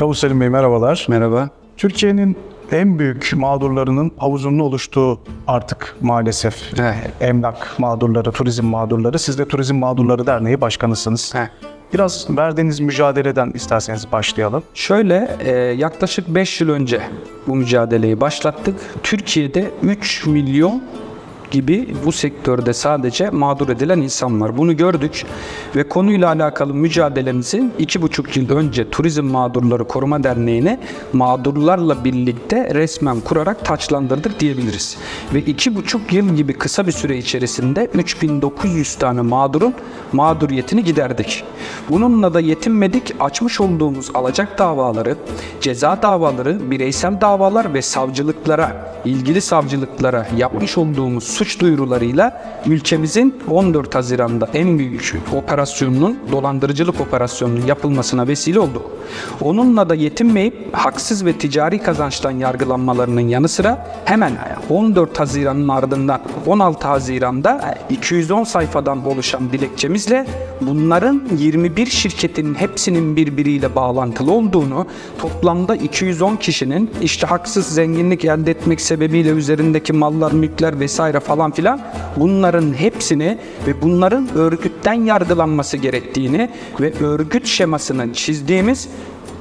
Yavuz Selim Bey merhabalar. Merhaba. Türkiye'nin en büyük mağdurlarının havuzunun oluştuğu artık maalesef Evet. emlak mağdurları, turizm mağdurları. Siz de Turizm Mağdurları Derneği Başkanısınız. Heh. Biraz verdiğiniz mücadeleden isterseniz başlayalım. Şöyle e, yaklaşık 5 yıl önce bu mücadeleyi başlattık. Türkiye'de 3 milyon gibi bu sektörde sadece mağdur edilen insan var. Bunu gördük ve konuyla alakalı mücadelemizi iki buçuk yıl önce Turizm Mağdurları Koruma Derneği'ne mağdurlarla birlikte resmen kurarak taçlandırdık diyebiliriz. Ve iki buçuk yıl gibi kısa bir süre içerisinde 3900 tane mağdurun mağduriyetini giderdik. Bununla da yetinmedik. Açmış olduğumuz alacak davaları, ceza davaları, bireysel davalar ve savcılıklara, ilgili savcılıklara yapmış olduğumuz suç duyurularıyla ülkemizin 14 Haziran'da en büyük operasyonunun, dolandırıcılık operasyonunun yapılmasına vesile oldu. Onunla da yetinmeyip haksız ve ticari kazançtan yargılanmalarının yanı sıra hemen 14 Haziran'ın ardından 16 Haziran'da 210 sayfadan oluşan dilekçemizle bunların 21 şirketin hepsinin birbiriyle bağlantılı olduğunu, toplamda 210 kişinin işte haksız zenginlik elde etmek sebebiyle üzerindeki mallar, mülkler vesaire falan filan bunların hepsini ve bunların örgütten yargılanması gerektiğini ve örgüt şemasını çizdiğimiz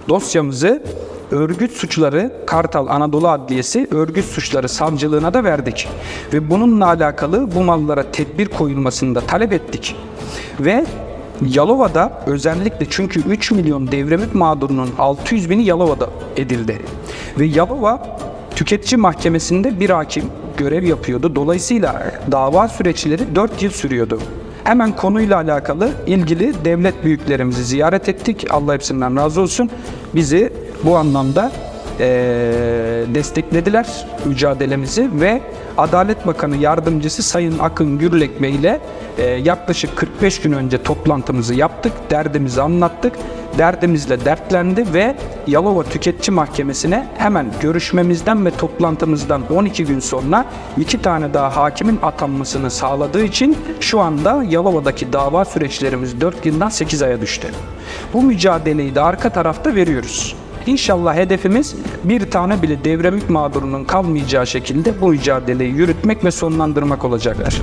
dosyamızı Örgüt Suçları Kartal Anadolu Adliyesi Örgüt Suçları Savcılığına da verdik. Ve bununla alakalı bu mallara tedbir koyulmasını da talep ettik. Ve Yalova'da özellikle çünkü 3 milyon devremik mağdurunun 600 bini Yalova'da edildi. Ve Yalova Tüketici Mahkemesi'nde bir hakim görev yapıyordu. Dolayısıyla dava süreçleri 4 yıl sürüyordu. Hemen konuyla alakalı ilgili devlet büyüklerimizi ziyaret ettik. Allah hepsinden razı olsun. Bizi bu anlamda eee, desteklediler mücadelemizi ve Adalet Bakanı Yardımcısı Sayın Akın Gürlek Bey ile eee, yaklaşık 45 gün önce toplantımızı yaptık. Derdimizi anlattık. Derdimizle dertlendi ve Yalova Tüketici Mahkemesi'ne hemen görüşmemizden ve toplantımızdan 12 gün sonra iki tane daha hakimin atanmasını sağladığı için şu anda Yalova'daki dava süreçlerimiz 4 yıldan 8 aya düştü. Bu mücadeleyi de arka tarafta veriyoruz. İnşallah hedefimiz bir tane bile devremik mağdurunun kalmayacağı şekilde bu mücadeleyi yürütmek ve sonlandırmak olacaklar.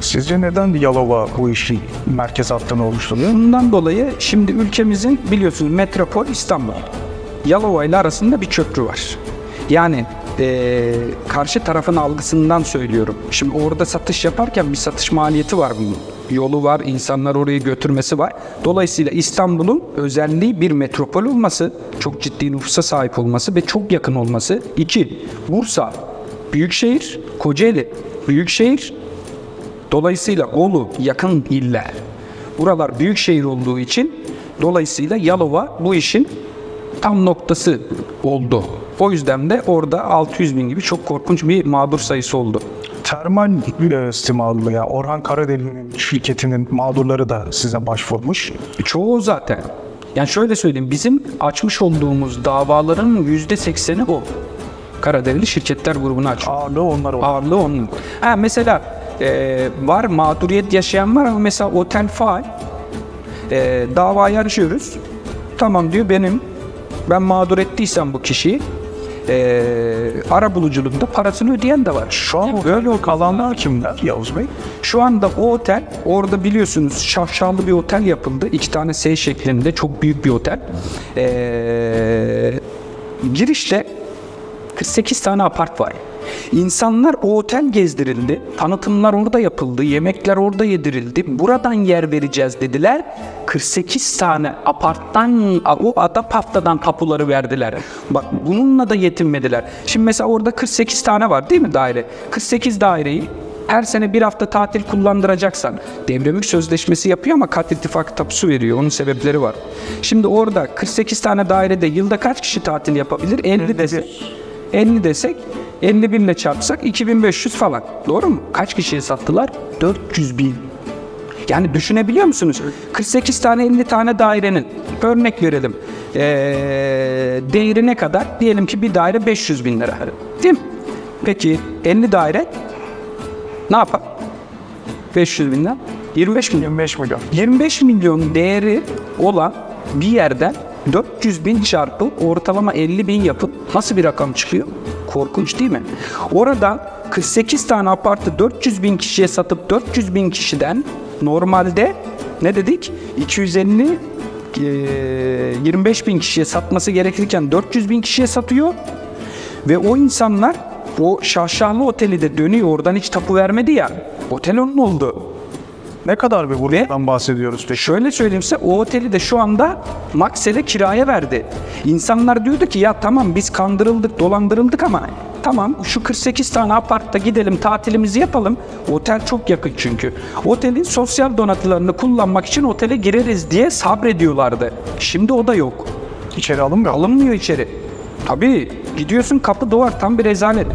Sizce neden Yalova bu işi merkez hattını oluşturuyor? Bundan dolayı şimdi ülkemizin biliyorsunuz metropol İstanbul. Yalova ile arasında bir köprü var. Yani eee, karşı tarafın algısından söylüyorum. Şimdi orada satış yaparken bir satış maliyeti var bunun. Yolu var, insanlar orayı götürmesi var. Dolayısıyla İstanbul'un özelliği bir metropol olması, çok ciddi nüfusa sahip olması ve çok yakın olması. İki, Bursa, büyükşehir, Kocaeli, büyükşehir, Dolayısıyla Bolu yakın iller. Buralar büyük şehir olduğu için dolayısıyla Yalova bu işin tam noktası oldu. O yüzden de orada 600 bin gibi çok korkunç bir mağdur sayısı oldu. Termal e, Stimalı ya Orhan Karadeli'nin şirketinin mağdurları da size başvurmuş. Çoğu zaten. Yani şöyle söyleyeyim bizim açmış olduğumuz davaların yüzde sekseni o. Karaderili şirketler grubunu aç. Ağırlığı onlar var. Ağırlığı onun. Ha mesela e, var mağduriyet yaşayan var ama mesela otel faal. E, davayı açıyoruz. Tamam diyor benim ben mağdur ettiysem bu kişiyi e, ara buluculuğunda parasını ödeyen de var. Şu an böyle o kalanlar kimler Yavuz Bey? Şu anda o otel orada biliyorsunuz şaşalı bir otel yapıldı. İki tane S şeklinde çok büyük bir otel. Ee, girişte 48 tane apart var. İnsanlar o otel gezdirildi. Tanıtımlar orada yapıldı. Yemekler orada yedirildi. Buradan yer vereceğiz dediler. 48 tane aparttan o ada paftadan tapuları verdiler. Bak bununla da yetinmediler. Şimdi mesela orada 48 tane var değil mi daire? 48 daireyi her sene bir hafta tatil kullandıracaksan devremük sözleşmesi yapıyor ama kat ittifakı tapusu veriyor. Onun sebepleri var. Şimdi orada 48 tane dairede yılda kaç kişi tatil yapabilir? 50 desek. 50 desek 51 ile çarpsak 2500 falan. Doğru mu? Kaç kişiye sattılar? 400 bin. Yani düşünebiliyor musunuz? 48 tane 50 tane dairenin örnek verelim. Ee, değeri ne kadar? Diyelim ki bir daire 500 bin lira. Değil mi? Peki 50 daire ne yapar? 500 binden 25 milyon. 25 milyon. 25 milyon değeri olan bir yerden 400 bin çarpı ortalama 50 bin yapın nasıl bir rakam çıkıyor? Korkunç değil mi? Oradan 48 tane apartı 400 bin kişiye satıp 400 bin kişiden normalde ne dedik? 250 e, 25 bin kişiye satması gerekirken 400 bin kişiye satıyor. Ve o insanlar o şaşalı oteli de dönüyor oradan hiç tapu vermedi ya. Otel onun oldu. Ne kadar bir vurgundan bahsediyoruz peki? Şöyle söyleyeyim size o oteli de şu anda Maksel'e kiraya verdi. İnsanlar diyordu ki ya tamam biz kandırıldık dolandırıldık ama tamam şu 48 tane apartta gidelim tatilimizi yapalım. Otel çok yakın çünkü. Otelin sosyal donatılarını kullanmak için otele gireriz diye sabrediyorlardı. Şimdi o da yok. İçeri alınmıyor. Alınmıyor içeri. Tabii gidiyorsun kapı duvar tam bir rezalet.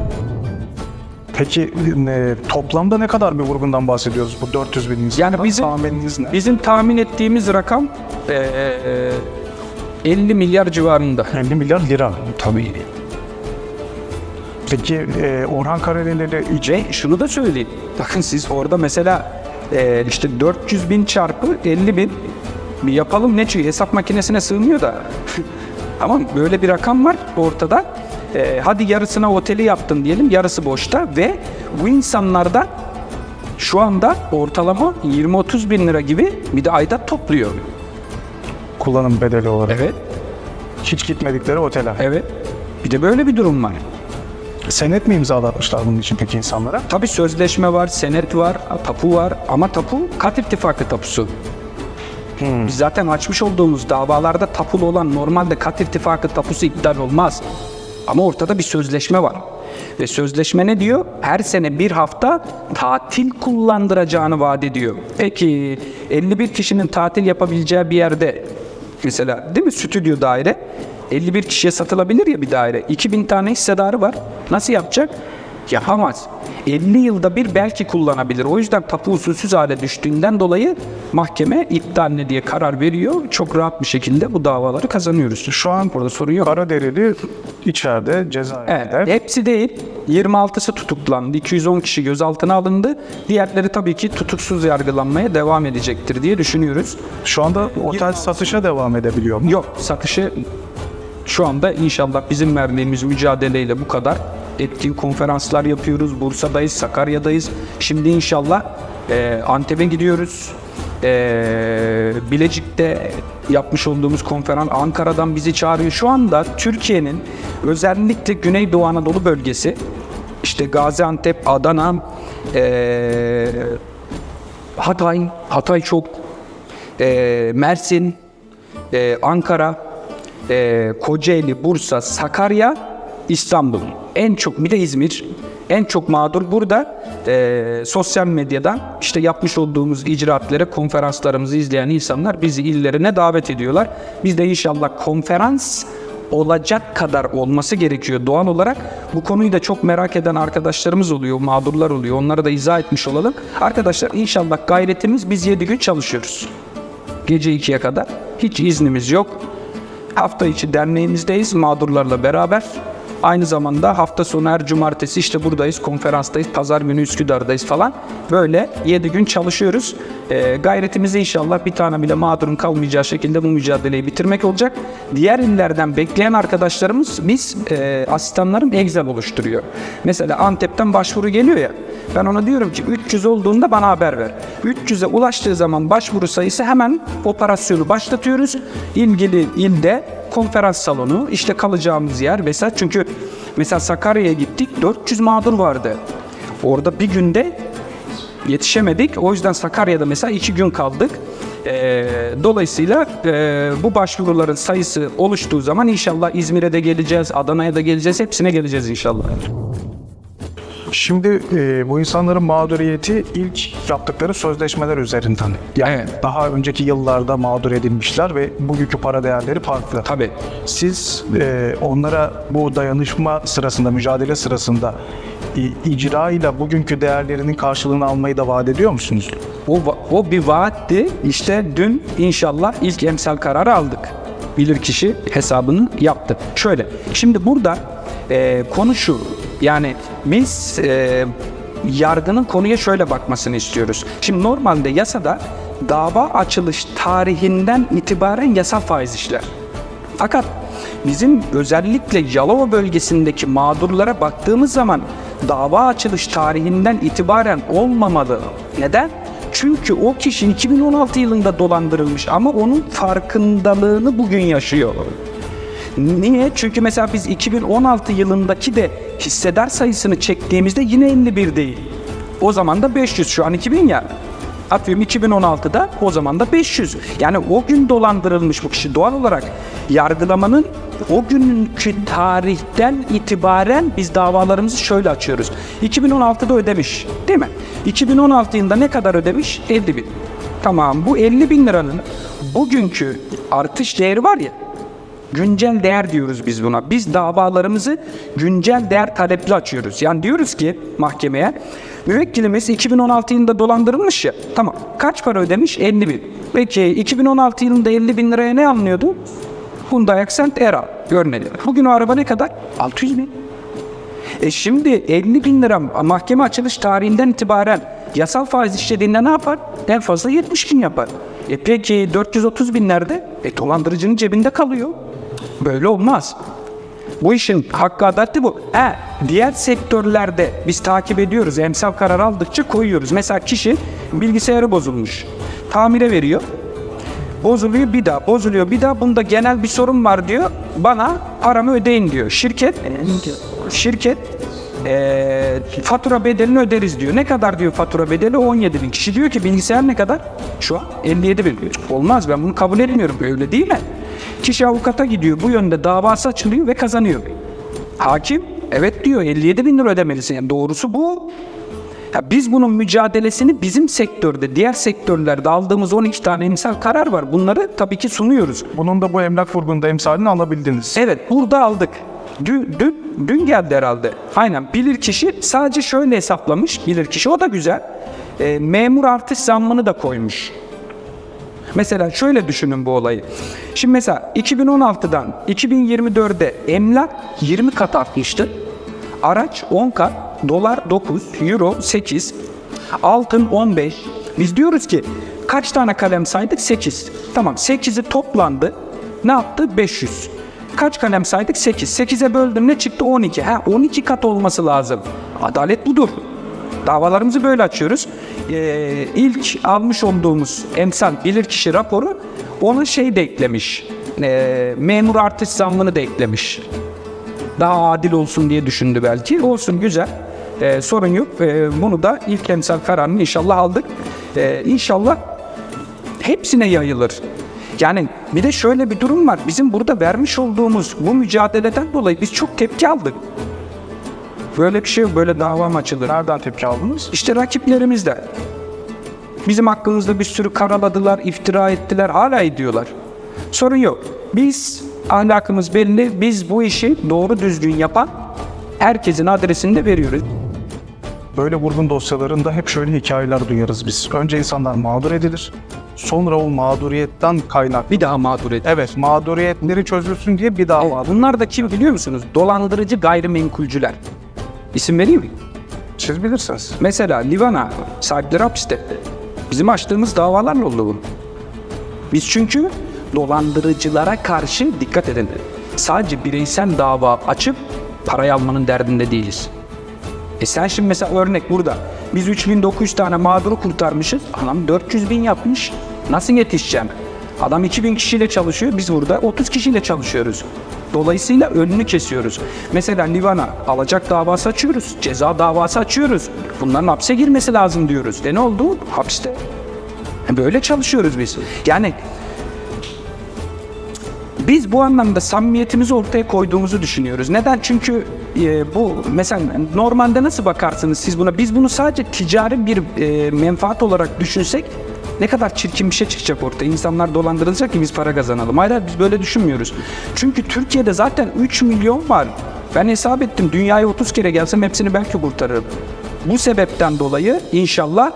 Peki ne, toplamda ne kadar bir vurgundan bahsediyoruz bu 400 bin insan? Yani bizim tahmininiz ne? bizim tahmin ettiğimiz rakam eee 50 milyar civarında. 50 milyar lira. Tabii. Peki e, Orhan Karadeli'yle iç Ve şunu da söyleyeyim. Bakın siz orada mesela e, işte 400 bin çarpı 50 bin bir yapalım ne çıkıyor? Hesap makinesine sığmıyor da. Ama böyle bir rakam var ortada. E, hadi yarısına oteli yaptın diyelim. Yarısı boşta ve bu insanlardan şu anda ortalama 20-30 bin lira gibi bir de aidat topluyor. kullanım bedeli olarak. Evet, Hiç gitmedikleri otele. evet. Bir de böyle bir durum var. Senet mi imzalatmışlar bunun için peki insanlara? Tabii sözleşme var, senet var, tapu var ama tapu kat irtifakı tapusu. Biz zaten açmış olduğumuz davalarda tapulu olan normalde kat irtifakı tapusu iptal olmaz. Ama ortada bir sözleşme var. Ve sözleşme ne diyor? Her sene bir hafta tatil kullandıracağını vaat ediyor. Peki 51 kişinin tatil yapabileceği bir yerde mesela değil mi stüdyo daire 51 kişiye satılabilir ya bir daire. 2000 tane hissedarı var. Nasıl yapacak? Yapamaz. 50 yılda bir belki kullanabilir. O yüzden tapu usulsüz hale düştüğünden dolayı mahkeme iptal ne diye karar veriyor. Çok rahat bir şekilde bu davaları kazanıyoruz. Şu an Burada sorun yok. Karaderili içeride cezaevinde. Evet, hepsi değil. 26'sı tutuklandı. 210 kişi gözaltına alındı. Diğerleri tabii ki tutuksuz yargılanmaya devam edecektir diye düşünüyoruz. Şu anda otel satışa devam edebiliyor mu? Yok, satışı şu anda inşallah bizim verdiğimiz mücadeleyle bu kadar. Ettiği konferanslar yapıyoruz. Bursa'dayız, Sakarya'dayız. Şimdi inşallah e, Antep'e gidiyoruz. E, Bilecik'te yapmış olduğumuz konferans Ankara'dan bizi çağırıyor. Şu anda Türkiye'nin özellikle Güneydoğu Anadolu bölgesi işte Gaziantep, Adana, e, Hatay, Hatay çok, e, Mersin, e, Ankara, e, Kocaeli, Bursa, Sakarya, İstanbul. En çok bir de İzmir. En çok mağdur burada e, sosyal medyadan işte yapmış olduğumuz icraatlara, konferanslarımızı izleyen insanlar bizi illerine davet ediyorlar. Biz de inşallah konferans olacak kadar olması gerekiyor doğal olarak. Bu konuyu da çok merak eden arkadaşlarımız oluyor, mağdurlar oluyor. Onlara da izah etmiş olalım. Arkadaşlar inşallah gayretimiz biz 7 gün çalışıyoruz. Gece 2'ye kadar. Hiç iznimiz yok. Hafta içi derneğimizdeyiz mağdurlarla beraber. Aynı zamanda hafta sonu her cumartesi işte buradayız, konferanstayız, pazar günü Üsküdar'dayız falan. Böyle 7 gün çalışıyoruz. Ee, gayretimiz inşallah bir tane bile mağdurun kalmayacağı şekilde bu mücadeleyi bitirmek olacak. Diğer illerden bekleyen arkadaşlarımız biz e, asistanlarım Excel oluşturuyor. Mesela Antep'ten başvuru geliyor ya. Ben ona diyorum ki 300 olduğunda bana haber ver. 300'e ulaştığı zaman başvuru sayısı hemen operasyonu başlatıyoruz. İlgili ilde konferans salonu, işte kalacağımız yer vesaire. Çünkü mesela Sakarya'ya gittik 400 mağdur vardı. Orada bir günde yetişemedik. O yüzden Sakarya'da mesela iki gün kaldık. Ee, dolayısıyla e, bu başvuruların sayısı oluştuğu zaman inşallah İzmir'e de geleceğiz, Adana'ya da geleceğiz, hepsine geleceğiz inşallah. Şimdi e, bu insanların mağduriyeti ilk yaptıkları sözleşmeler üzerinden. Yani Evet. daha önceki yıllarda mağdur edilmişler ve bugünkü para değerleri farklı. Tabii. Siz e, onlara bu dayanışma sırasında, mücadele sırasında icra ile bugünkü değerlerinin karşılığını almayı da vaat ediyor musunuz? O, o bir vaatti. İşte dün inşallah ilk emsal kararı aldık. Bilirkişi hesabını yaptı. Şöyle, şimdi burada e, konu şu. Yani biz e, yargının konuya şöyle bakmasını istiyoruz. Şimdi normalde yasada dava açılış tarihinden itibaren yasal faiz işler. Fakat bizim özellikle Yalova bölgesindeki mağdurlara baktığımız zaman dava açılış tarihinden itibaren olmamalı. Neden? Çünkü o kişi 2016 yılında dolandırılmış ama onun farkındalığını bugün yaşıyor. Niye? Çünkü mesela biz 2016 yılındaki de hissedar sayısını çektiğimizde yine 51 değil. O zaman da 500 şu an 2000 ya. Atıyorum 2016'da o zaman da 500. Yani o gün dolandırılmış bu kişi doğal olarak yargılamanın o günkü tarihten itibaren biz davalarımızı şöyle açıyoruz. 2016'da ödemiş değil mi? 2016 yılında ne kadar ödemiş? 50 bin. Tamam bu 50 bin liranın bugünkü artış değeri var ya Güncel değer diyoruz biz buna. Biz davalarımızı güncel değer talepli açıyoruz. Yani diyoruz ki mahkemeye müvekkilimiz 2016 yılında dolandırılmış ya. Tamam. Kaç para ödemiş? 50 bin. Peki 2016 yılında 50 bin liraya ne alınıyordu? Hyundai Accent Era örneğin. Bugün o araba ne kadar? 600 bin. E şimdi 50 bin lira mahkeme açılış tarihinden itibaren yasal faiz işlediğinde ne yapar? En fazla 70 bin yapar. E peki 430 bin nerede? E dolandırıcının cebinde kalıyor. Böyle olmaz. Bu işin hakkı adaleti bu. He, diğer sektörlerde biz takip ediyoruz. Emsal karar aldıkça koyuyoruz. Mesela kişi bilgisayarı bozulmuş. Tamire veriyor. Bozuluyor bir daha, bozuluyor bir daha. Bunda genel bir sorun var diyor. Bana paramı ödeyin diyor. Şirket, şirket eee, fatura bedelini öderiz diyor. Ne kadar diyor fatura bedeli? 17 bin. Kişi diyor ki bilgisayar ne kadar? Şu an 57 bin. Olmaz ben bunu kabul etmiyorum. Öyle değil mi? Kişi avukata gidiyor. Bu yönde davası açılıyor ve kazanıyor. Hakim evet diyor 57 bin lira ödemelisin. Yani doğrusu bu. Ya biz bunun mücadelesini bizim sektörde, diğer sektörlerde aldığımız 12 tane emsal karar var. Bunları tabii ki sunuyoruz. Bunun da bu emlak furgununda emsalini alabildiniz. Evet burada aldık. Dün, dün, dün geldi herhalde. Aynen bilir kişi sadece şöyle hesaplamış. Bilir kişi o da güzel. E, memur artış zammını da koymuş. Mesela şöyle düşünün bu olayı. Şimdi mesela 2016'dan 2024'de emlak 20 kat artmıştı. Araç 10 kat, dolar 9, euro 8, altın 15. Biz diyoruz ki kaç tane kalem saydık? 8. Tamam 8'i toplandı. Ne yaptı? 500. Kaç kalem saydık? 8. 8'e böldüm ne çıktı? 12. Ha 12 kat olması lazım. Adalet budur. Davalarımızı böyle açıyoruz. Ee, ilk almış olduğumuz emsal bilirkişi raporu ona şey de eklemiş. Ee, memur artış zammını da eklemiş. Daha adil olsun diye düşündü belki. Olsun güzel. Ee, sorun yok. Ee, bunu da ilk emsal kararını inşallah aldık. Ee, inşallah hepsine yayılır. Yani bir de şöyle bir durum var. Bizim burada vermiş olduğumuz bu mücadeleden dolayı biz çok tepki aldık. Böyle bir şey. Böyle dava mı açılır? Nereden tepki aldınız? İşte rakiplerimiz de. Bizim hakkımızda bir sürü karaladılar, iftira ettiler, hala ediyorlar. Sorun yok. Biz ahlakımız belli, biz bu işi doğru düzgün yapan herkesin adresini de veriyoruz. Böyle vurgun dosyalarında hep şöyle hikayeler duyarız biz. Önce insanlar mağdur edilir. Sonra o mağduriyetten kaynak. Bir daha mağdur et. Evet mağduriyetleri çözülsün diye bir dava. Evet, bunlar da kim biliyor musunuz? Dolandırıcı gayrimenkulcüler. İsim vereyim mi? Siz bilirsiniz. Mesela Livana sahipleri hapiste. Bizim açtığımız davalarla oldu bu. Biz çünkü dolandırıcılara karşı dikkat edin. Sadece bireysel dava açıp parayı almanın derdinde değiliz. E sen şimdi mesela örnek burada. Biz 3900 tane mağduru kurtarmışız. Adam 400 bin yapmış. Nasıl yetişeceğim? Adam 2000 kişiyle çalışıyor. Biz burada 30 kişiyle çalışıyoruz. Dolayısıyla önünü kesiyoruz. Mesela Livana alacak davası açıyoruz. Ceza davası açıyoruz. Bunların hapse girmesi lazım diyoruz. E ne oldu? Hapiste. E Böyle çalışıyoruz biz. Yani biz bu anlamda samimiyetimizi ortaya koyduğumuzu düşünüyoruz. Neden? Çünkü e, bu mesela normalde nasıl bakarsınız siz buna? Biz bunu sadece ticari bir e, menfaat olarak düşünsek ne kadar çirkin bir şey çıkacak ortaya. İnsanlar dolandırılacak ki biz para kazanalım. Hayır biz böyle düşünmüyoruz. Çünkü Türkiye'de zaten 3 milyon var. Ben hesap ettim. Dünyaya 30 kere gelsem hepsini belki kurtarırım. Bu sebepten dolayı inşallah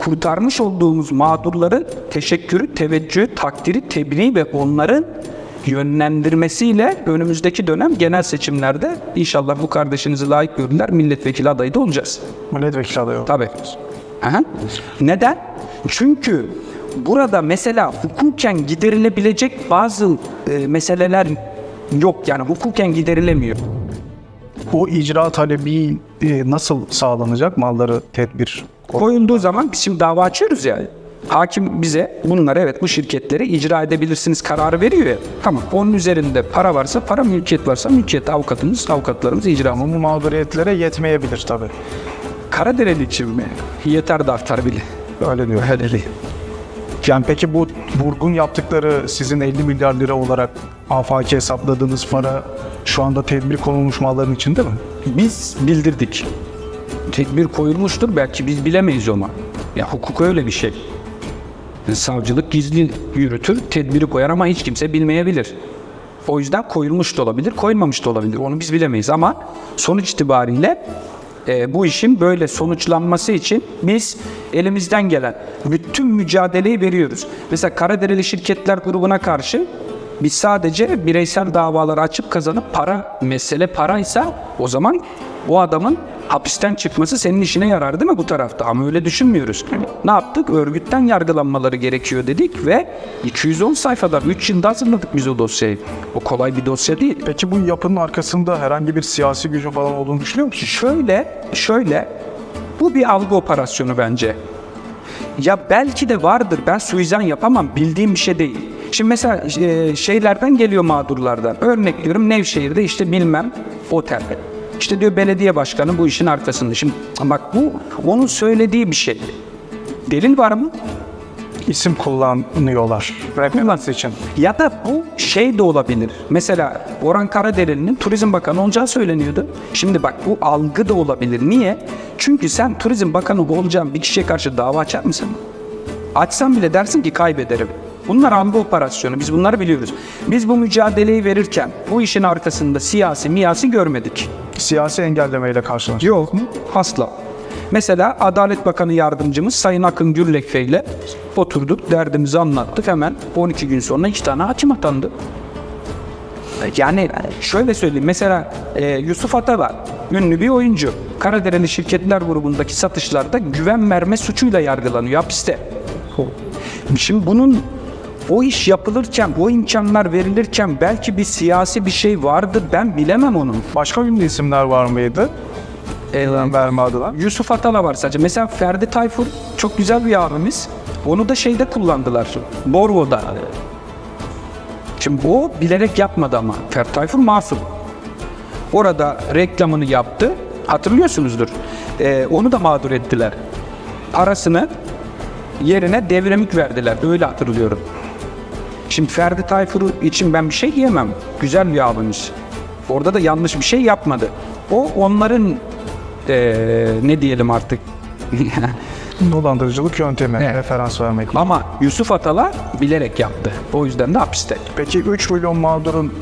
kurtarmış olduğumuz mağdurların teşekkürü, teveccühü, takdiri, tebriği ve onların yönlendirmesiyle önümüzdeki dönem genel seçimlerde inşallah bu kardeşinizi layık gördüler milletvekili adayı da olacağız. Milletvekili adayı. Tabii. Aha. Neden? Çünkü burada mesela hukuken giderilebilecek bazı e, meseleler yok yani hukuken giderilemiyor. Bu icra talebi e, nasıl sağlanacak? Malları tedbir Koyulduğu zaman biz şimdi dava açıyoruz ya. Hakim bize bunları evet bu şirketleri icra edebilirsiniz kararı veriyor ya. Tamam onun üzerinde para varsa para mülkiyet varsa mülkiyet avukatımız avukatlarımız icra ama bu mağduriyetlere yetmeyebilir tabii. Karadereli için mi? Yeter de artar bile. Öyle diyor. Değil. Yani peki bu Burgun yaptıkları sizin 50 milyar lira olarak afaki hesapladığınız para şu anda tedbir konulmuş malların içinde mi? Biz bildirdik. Tedbir koyulmuştur belki biz bilemeyiz ama. Ya hukuk öyle bir şey. Savcılık gizli yürütür, tedbiri koyar ama hiç kimse bilmeyebilir. O yüzden koyulmuş da olabilir, koyulmamış da olabilir. Onu biz bilemeyiz ama sonuç itibariyle e, bu işin böyle sonuçlanması için biz elimizden gelen bütün mücadeleyi veriyoruz. Mesela Karadereli Şirketler grubuna karşı biz sadece bireysel davaları açıp kazanıp para, mesele paraysa o zaman o adamın hapisten çıkması senin işine yarar değil mi bu tarafta? Ama öyle düşünmüyoruz. Ne yaptık? Örgütten yargılanmaları gerekiyor dedik ve 210 sayfadan 3 yılda hazırladık biz o dosyayı. O kolay bir dosya değil. Peki bu yapının arkasında herhangi bir siyasi gücü falan olduğunu düşünüyor musun? Şöyle, şöyle bu bir algı operasyonu bence. Ya belki de vardır. Ben suizan yapamam. Bildiğim bir şey değil. Şimdi mesela e, şeylerden geliyor mağdurlardan. Örnek veriyorum Nevşehir'de işte bilmem otel. İşte diyor belediye başkanı bu işin arkasında. Şimdi bak bu onun söylediği bir şey. Delil var mı? İsim kullanıyorlar. Referans için. Ya da bu şey de olabilir. Mesela Orhan Karadereli'nin Turizm Bakanı olacağı söyleniyordu. Şimdi bak bu algı da olabilir. Niye? Çünkü sen Turizm Bakanı olacağın bir kişiye karşı dava açar mısın? Açsan bile dersin ki kaybederim. Bunlar algı operasyonu. Biz bunları biliyoruz. Biz bu mücadeleyi verirken bu işin arkasında siyasi miyasi görmedik. Siyasi engellemeyle karşılaştık. Yok mu? Asla. Mesela Adalet Bakanı Yardımcımız Sayın Akın Gürlekfe ile oturduk, derdimizi anlattık. Hemen 12 gün sonra iki tane hakim atandı. Yani şöyle söyleyeyim. Mesela e, Yusuf Atala, ünlü bir oyuncu. Karadereli Şirketler grubundaki satışlarda güven verme suçuyla yargılanıyor hapiste. Şimdi bunun o iş yapılırken, o imkanlar verilirken belki bir siyasi bir şey vardı. Ben bilemem onun. Başka ünlü isimler var mıydı? Eylem verme adına. Yusuf Atala var sadece. Mesela Ferdi Tayfur çok güzel bir abimiz. Onu da şeyde kullandılar. Borvo'da. Şimdi o bilerek yapmadı ama. Ferdi Tayfur masum. Orada reklamını yaptı. Hatırlıyorsunuzdur. Ee, onu da mağdur ettiler. Parasını yerine devremik verdiler. Öyle hatırlıyorum. Şimdi Ferdi Tayfur için ben bir şey diyemem. Güzel bir abimiz. Orada da yanlış bir şey yapmadı. O onların eee, ne diyelim artık. Dolandırıcılık yöntemi. Referans vermek. Ama Yusuf Atala bilerek yaptı. O yüzden de hapiste. Peki 3 milyon mağdurun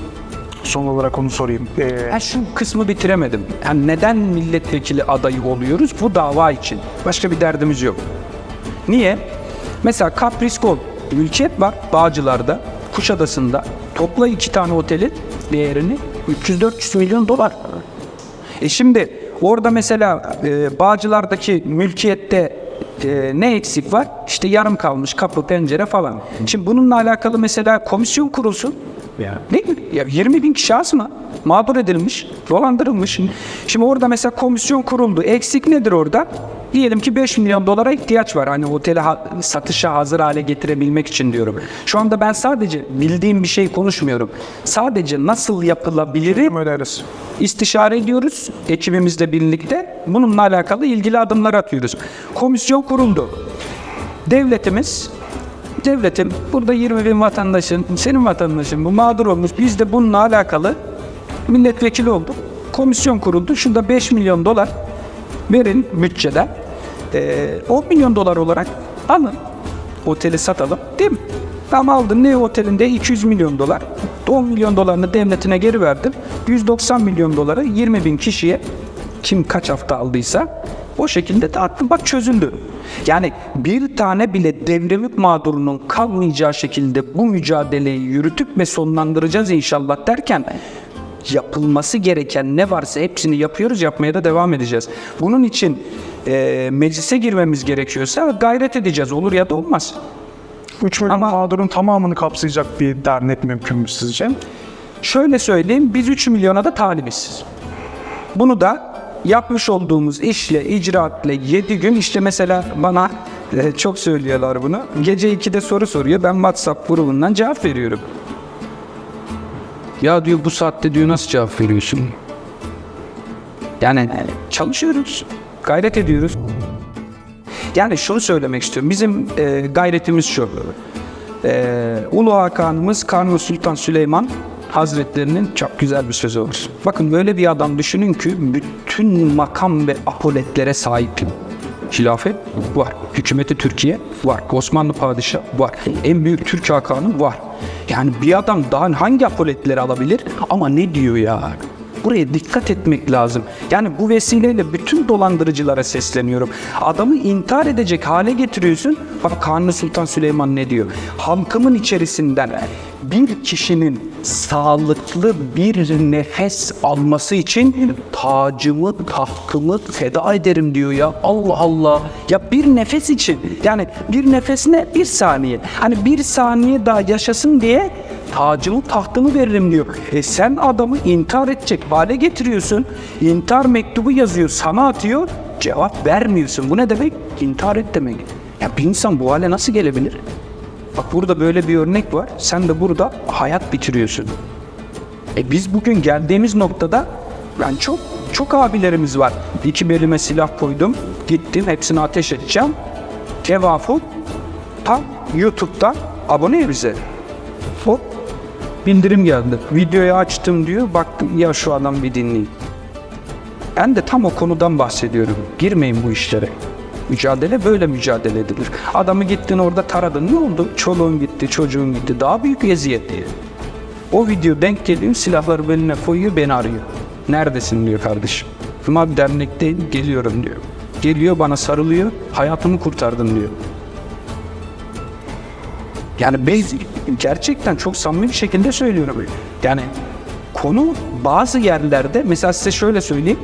son olarak onu sorayım. Ee, Ben şu kısmı bitiremedim. Yani neden milletvekili adayı oluyoruz? Bu dava için. Başka bir derdimiz yok. Niye? Mesela Kapris Gold mülkiyet var Bağcılar'da, Kuşadası'nda. Topla iki tane otelin değerini 300-400 milyon dolar. E şimdi orada mesela e, Bağcılar'daki mülkiyette e, ne eksik var? İşte yarım kalmış kapı, pencere falan. Şimdi bununla alakalı mesela komisyon kurulsun. Ne? Ya 20 bin kişi az mı? Mağdur edilmiş, dolandırılmış. Şimdi orada mesela komisyon kuruldu. Eksik nedir orada? Diyelim ki 5 milyon dolara ihtiyaç var. Hani oteli ha- satışa hazır hale getirebilmek için diyorum. Şu anda ben sadece bildiğim bir şey konuşmuyorum. Sadece nasıl yapılabiliri öneririz. istişare ediyoruz ekibimizle birlikte. Bununla alakalı ilgili adımlar atıyoruz. Komisyon kuruldu. Devletimiz devletim burada 20 bin vatandaşın, senin vatandaşın bu mağdur olmuş. Biz de bununla alakalı milletvekili olduk. Komisyon kuruldu. Şurada 5 milyon dolar verin bütçeden. Ee, 10 milyon dolar olarak alın. Oteli satalım. Değil mi? Tam aldın ne otelinde 200 milyon dolar. 10 milyon dolarını devletine geri verdim. 190 milyon doları 20 bin kişiye kim kaç hafta aldıysa o şekilde dağıttım. Bak çözüldü. Yani bir tane bile devremik mağdurunun kalmayacağı şekilde bu mücadeleyi yürütüp ve sonlandıracağız inşallah derken yapılması gereken ne varsa hepsini yapıyoruz, yapmaya da devam edeceğiz. Bunun için e, meclise girmemiz gerekiyorsa gayret edeceğiz. Olur ya da olmaz. 3 milyon Ama- mağdurun tamamını kapsayacak bir dernek mümkün mü sizce? Şöyle söyleyeyim, biz 3 milyona da talibiz. Bunu da yapmış olduğumuz işle, icraatla 7 gün işte mesela bana e, çok söylüyorlar bunu. Gece 2'de soru soruyor. Ben WhatsApp grubundan cevap veriyorum. Ya diyor bu saatte diyor nasıl cevap veriyorsun? Yani çalışıyoruz, gayret ediyoruz. Yani şunu söylemek istiyorum. Bizim e, gayretimiz şu. E, Ulu Hakan'ımız Kanuni Sultan Süleyman Hazretlerinin çok güzel bir sözü var. Bakın böyle bir adam düşünün ki bütün makam ve apoletlere sahip. Hilafet var. Hükümeti Türkiye var. Osmanlı Padişah var. En büyük Türk Hakanı var. Yani bir adam daha hangi apoletleri alabilir? Ama ne diyor ya? Buraya dikkat etmek lazım. Yani bu vesileyle bütün dolandırıcılara sesleniyorum. Adamı intihar edecek hale getiriyorsun. Bak Kanuni Sultan Süleyman ne diyor? Halkımın içerisinden bir kişinin sağlıklı bir nefes alması için tacımı, tahtımı feda ederim diyor ya. Allah Allah. Ya bir nefes için. Yani bir nefes ne? Bir saniye. Hani bir saniye daha yaşasın diye tacımı tahtımı veririm diyor. E sen adamı intihar edecek hale getiriyorsun. İntihar mektubu yazıyor sana atıyor. Cevap vermiyorsun. Bu ne demek? İntihar et demek. Ya bir insan bu hale nasıl gelebilir? Bak burada böyle bir örnek var. Sen de burada hayat bitiriyorsun. E biz bugün geldiğimiz noktada ben çok çok abilerimiz var. İki belime silah koydum. Gittim hepsini ateş edeceğim. Tevafuk tam YouTube'dan abone bize. Hop bildirim geldi. Videoyu açtım diyor. Baktım ya şu adam bir dinleyin. Ben de tam o konudan bahsediyorum. Girmeyin bu işlere. Mücadele böyle mücadele edilir. Adamı gittin orada taradın. Ne oldu? Çoluğun gitti, çocuğun gitti. Daha büyük eziyet diye. O video denk geliyor, silahları beline koyuyor, beni arıyor. Neredesin diyor kardeşim. Ama dernekteyim, geliyorum diyor. Geliyor bana sarılıyor, hayatımı kurtardın diyor. Yani biz gerçekten çok samimi bir şekilde söylüyorum. Yani konu bazı yerlerde mesela size şöyle söyleyeyim.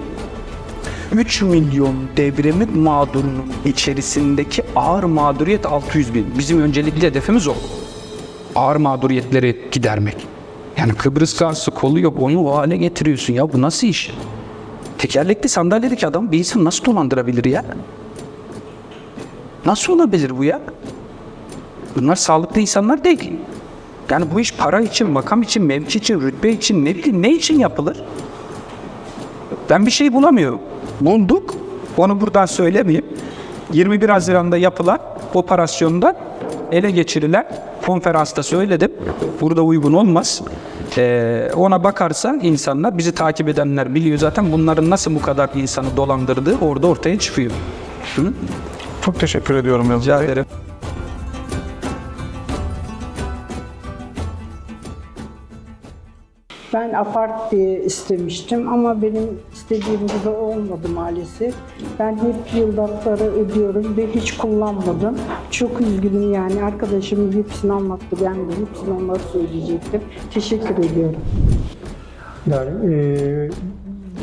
3 milyon devrimin mağdurunun içerisindeki ağır mağduriyet 600 bin. Bizim öncelikli hedefimiz o. Ağır mağduriyetleri gidermek. Yani Kıbrıs karşı kolu yok onu o hale getiriyorsun ya bu nasıl iş? Tekerlekli sandalyedeki adam bir insan nasıl dolandırabilir ya? Nasıl olabilir bu ya? Bunlar sağlıklı insanlar değil. Yani bu iş para için, makam için, mevki için, rütbe için, ne bileyim ne için yapılır? Ben bir şey bulamıyorum. Bulduk. Onu buradan söylemeyeyim. 21 Haziran'da yapılan operasyonda ele geçirilen konferansta söyledim. Burada uygun olmaz. Ee, ona bakarsan insanlar, bizi takip edenler biliyor zaten bunların nasıl bu kadar insanı dolandırdığı orada ortaya çıkıyor. Hı? Çok teşekkür ediyorum Rica ederim. Ben apart diye istemiştim ama benim istediğim gibi olmadı maalesef. Ben hep yıldakları ödüyorum ve hiç kullanmadım. Çok üzgünüm yani arkadaşımın hepsini anlattı. Ben de hepsini onlara söyleyecektim. Teşekkür ediyorum. Yani e,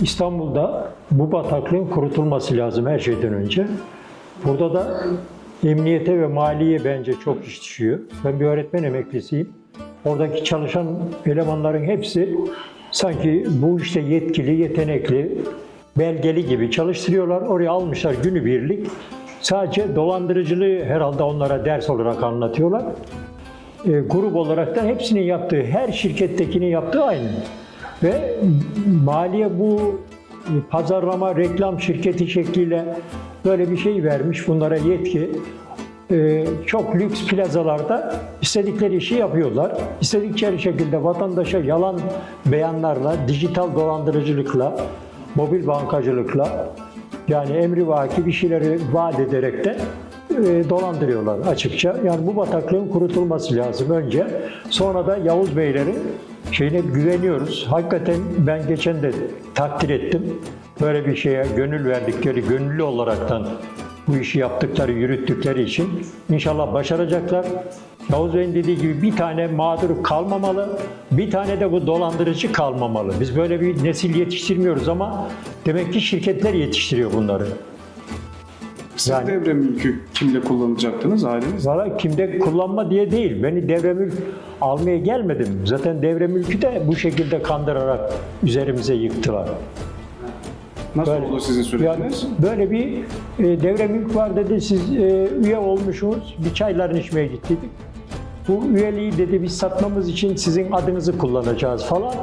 İstanbul'da bu bataklığın kurutulması lazım her şeyden önce. Burada da emniyete ve maliye bence çok iş düşüyor. Ben bir öğretmen emeklisiyim. Oradaki çalışan elemanların hepsi sanki bu işte yetkili, yetenekli, belgeli gibi çalıştırıyorlar. Oraya almışlar günübirlik. Sadece dolandırıcılığı herhalde onlara ders olarak anlatıyorlar. E, grup olarak da hepsinin yaptığı, her şirkettekinin yaptığı aynı. Ve maliye bu pazarlama, reklam şirketi şekliyle böyle bir şey vermiş bunlara yetki. Ee, çok lüks plazalarda istedikleri işi yapıyorlar. İstedikleri şekilde vatandaşa yalan beyanlarla, dijital dolandırıcılıkla, mobil bankacılıkla yani emri vaki bir şeyleri vaat ederek de e, dolandırıyorlar açıkça. Yani bu bataklığın kurutulması lazım önce. Sonra da Yavuz Beylerin şeyine güveniyoruz. Hakikaten ben geçen de takdir ettim. Böyle bir şeye gönül verdikleri, gönüllü olaraktan bu işi yaptıkları, yürüttükleri için inşallah başaracaklar. Yavuz Bey'in dediği gibi bir tane mağdur kalmamalı, bir tane de bu dolandırıcı kalmamalı. Biz böyle bir nesil yetiştirmiyoruz ama demek ki şirketler yetiştiriyor bunları. Siz Yani- devre mülkü kimle kullanacaktınız aileniz? Valla kimde kullanma diye değil. Beni devre mülk almaya gelmedim. Zaten devre mülkü de bu şekilde kandırarak üzerimize yıktılar. Nasıl Böyle- oldu sizin süreciniz? böyle bir e, devre mülk var dedi. Siz e, üye olmuşsunuz. Bir çaylarını içmeye gittik. Bu üyeliği dedi biz satmamız için sizin adınızı kullanacağız falan.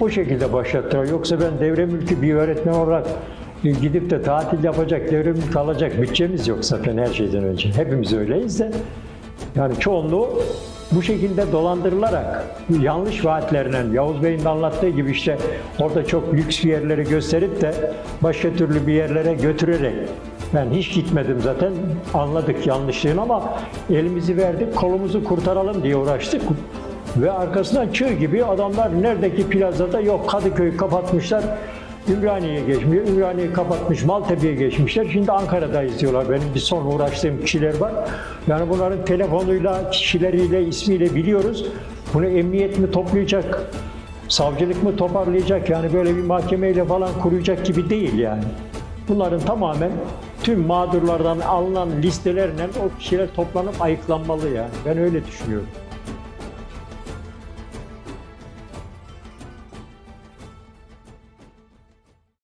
O şekilde başlattılar. Yoksa ben devre mülkü bir öğretmen olarak e, gidip de tatil yapacak, devre mülk alacak bütçemiz yok zaten her şeyden önce. Hepimiz öyleyiz de. Yani çoğunluğu bu şekilde dolandırılarak yanlış vaatlerle Yavuz Bey'in de anlattığı gibi işte orada çok lüks bir yerleri gösterip de başka türlü bir yerlere götürerek ben hiç gitmedim zaten anladık yanlışlığını ama elimizi verdik kolumuzu kurtaralım diye uğraştık. Ve arkasından çığ gibi adamlar neredeki plazada yok Kadıköy'ü kapatmışlar. Ümraniye'ye geçmiyor. Ümraniye'yi kapatmış, Maltepe'ye geçmişler. Şimdi Ankara'dayız diyorlar. Benim bir son uğraştığım kişiler var. Yani bunların telefonuyla, kişileriyle, ismiyle biliyoruz. Bunu emniyet mi toplayacak, savcılık mı toparlayacak? Yani böyle bir mahkemeyle falan kuracak gibi değil yani. Bunların tamamen tüm mağdurlardan alınan listelerle o kişiler toplanıp ayıklanmalı yani. Ben öyle düşünüyorum.